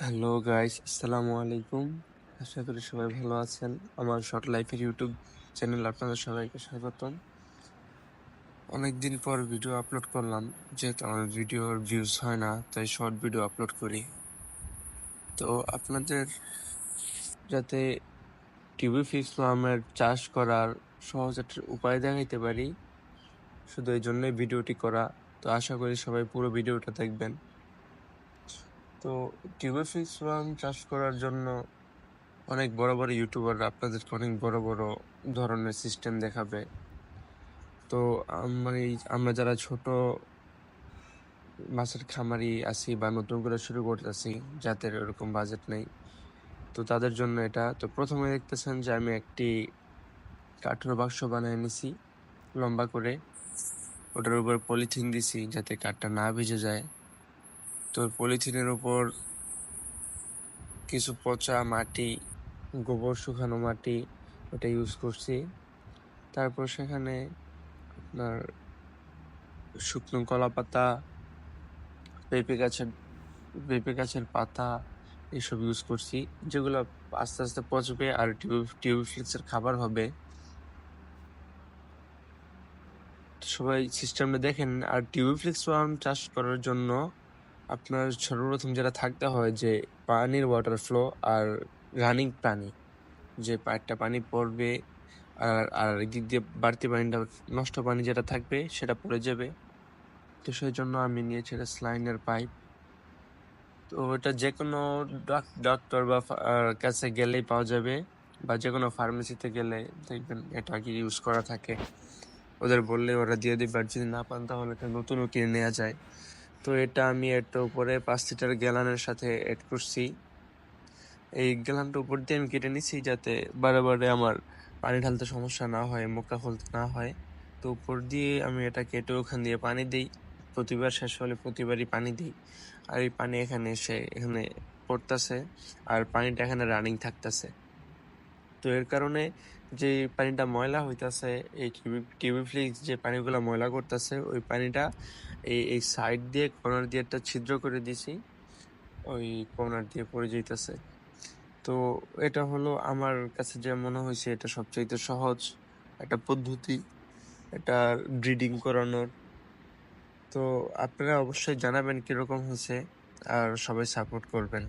Hello guys আসসালামু আলাইকুম আশা করি সবাই ভালো আছেন। আমার শর্ট লাইফের ইউটিউব চ্যানেল আপনাদের সবাইকে স্বাগতম। অনেকদিন পর ভিডিও আপলোড করলাম। যেহেতু আমার ভিডিওর ভিউজ হয় না, তাই শর্ট ভিডিও আপলোড করি। তো আপনাদের যাতে টিভি ফিক্সলামের চাষ করার সহজ একটা উপায় দেখাইতে পারি, শুধু এই জন্যই ভিডিওটি করা। তো আশা করি সবাই পুরো ভিডিওটা দেখবেন। তো টিউবারফিক্স ফার্ম চাষ করার জন্য অনেক বড় বড় ইউটিউবাররা আপনাদেরকে অনেক বড় বড় ধরনের সিস্টেম দেখাবে। তো এই, আমরা যারা ছোট মাছের খামারি আছি বা নতুন করে শুরু করতেছি, যাদের এরকম বাজেট নেই, তো তাদের জন্য এটা, তো প্রথমে দেখতেছেন যে আমি একটি কাঠের বাক্স বানিয়ে নিছি, লম্বা করে। ওটার উপর পলিথিন দিছি যাতে কাঠটা না ভিজে যায়। তো পলিথিনের উপর কিছু পচা মাটি, গোবর শুকানো মাটি ওটা ইউজ করছি। তারপর সেখানে আপনার শুকনো কলা পাতা পেঁপে গাছের পেঁপে গাছের পাতা এসব ইউজ করছি, যেগুলো আস্তে আস্তে পচবে আর টিউব টিউবফ্লিক্সের খাবার হবে। সবাই সিস্টেমটা দেখেন, আর টিউবফ্লিক্স ফার্ম চাষ করার জন্য আপনার সর্বপ্রথম যেটা থাকতে হয় যে পানির ওয়াটার ফ্লো আর রানিং পানি, যে একটা পানি পড়বে আর আর দিক দিয়ে বাড়তি পানিটা, নষ্ট পানি যেটা থাকবে সেটা পড়ে যাবে। তো সেই জন্য আমি নিয়েছি এটা স্লাইনের পাইপ তো এটা যে কোনো ডক্টর বা কাছে গেলেই পাওয়া যাবে বা যে কোনো ফার্মেসিতে গেলে দেখবেন এটা কি ইউজ করা থাকে। ওদের বললে ওরা দিয়ে দেবে আর যদি না পান তাহলে নতুনও কিনে নেওয়া যায়। তো এটা আমি একটা উপরে পাঁচ লিটার গ্যালানের সাথে অ্যাড করছি। এই গ্যালানটা উপর দিয়ে আমি কেটে নিছি যাতে বারে বারে আমার পানি ঢালতে সমস্যা না হয়, মোকা খুলতে না হয়। তো উপর দিয়ে আমি এটা কেটে ওখান দিয়ে পানি দিই। প্রতিবার শেষ হলে প্রতিবারই পানি দিই। আর এই পানি এখানে এসে এখানে পড়তেছে। আর পানিটা এখানে রানিং থাকতেছে। তো এর কারণে যে পানিটা ময়লা হইতাছে, এই টিউবি ফ্লিক্স যে পানিগুলো ময়লা করতেছে, ওই পানিটা এই এই সাইড দিয়ে কর্নার দিয়ে একটা ছিদ্র করে দিছি, ওই কর্নার দিয়ে পড়ে যাইতেছে। তো এটা হলো আমার কাছে যে মনে হয়েছে এটা সবচাইতে সহজ একটা পদ্ধতি, এটা ব্রিডিং করানোর। তো আপনারা অবশ্যই জানাবেন কীরকম হয়েছে আর সবাই সাপোর্ট করবেন।